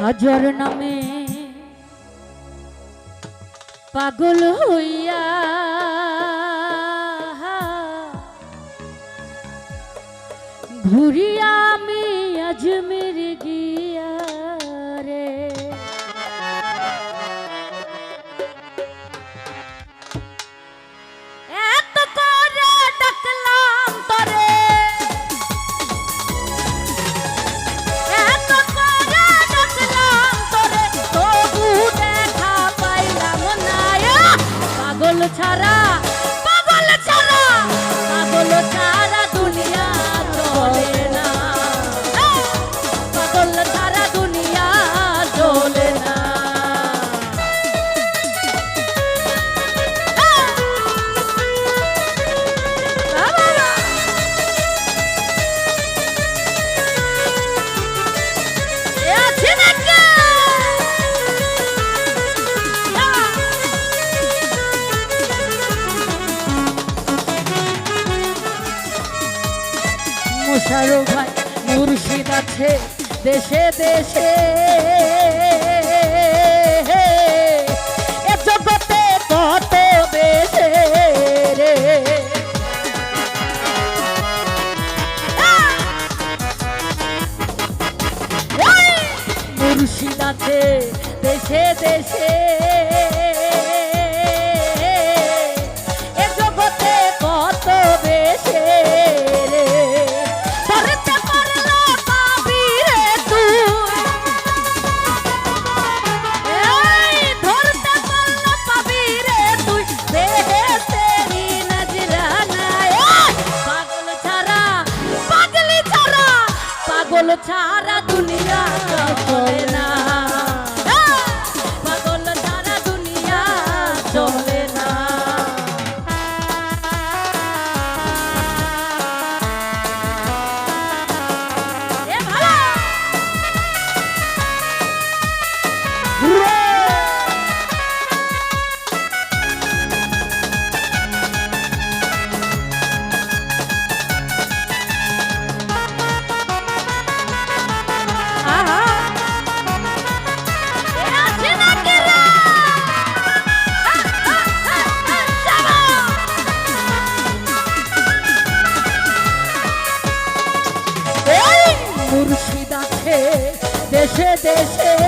হাজার নামে পাগল হইয়া ঘুরিয়া আমি আজমে হাজারো ভাই মুর্শিদ আছে দেশে দেশে। জগতে কত দেশে রে। মুর্শিদ আছে দেশে দেশে। ছাড়া se desee.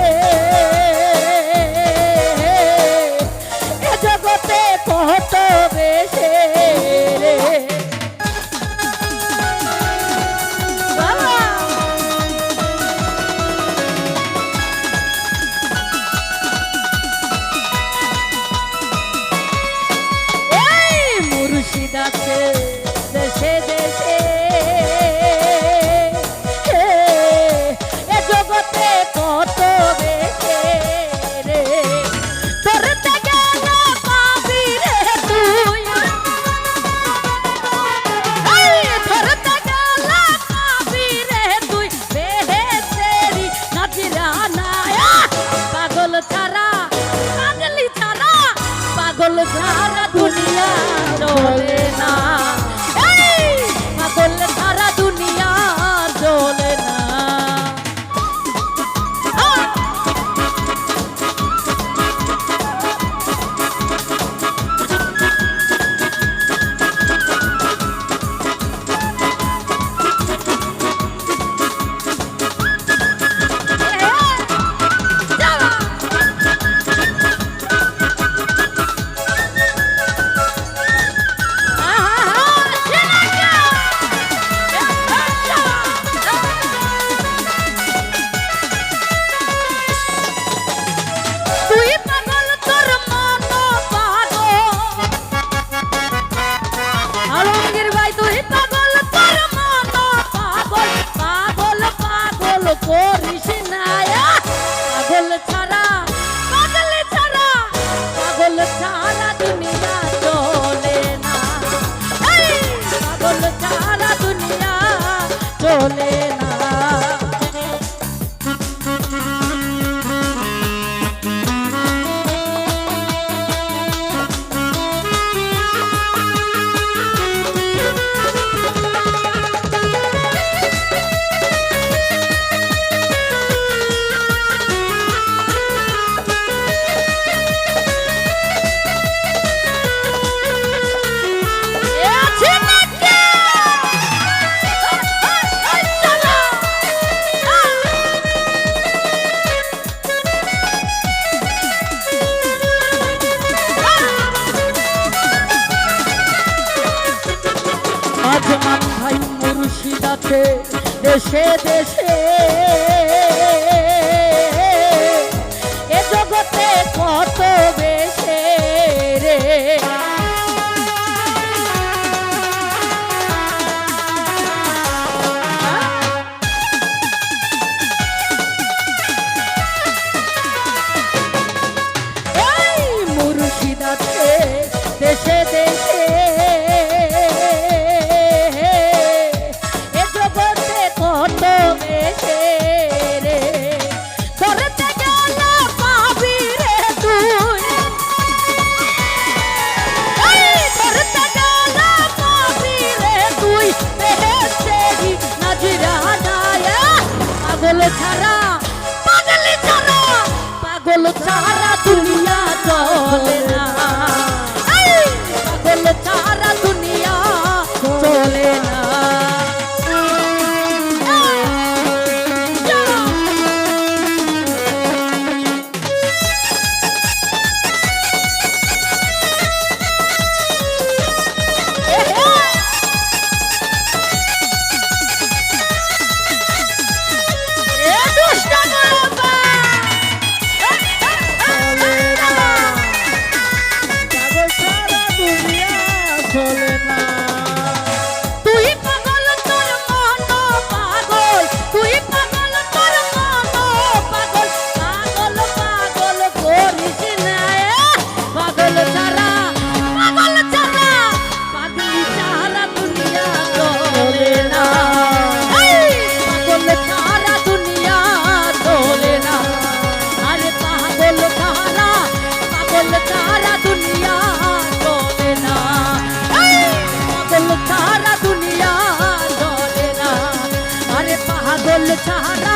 পাগল সারা দুনিয়া চলে না। আছে দেশে দেশে। জগতে কত বেশে পাগল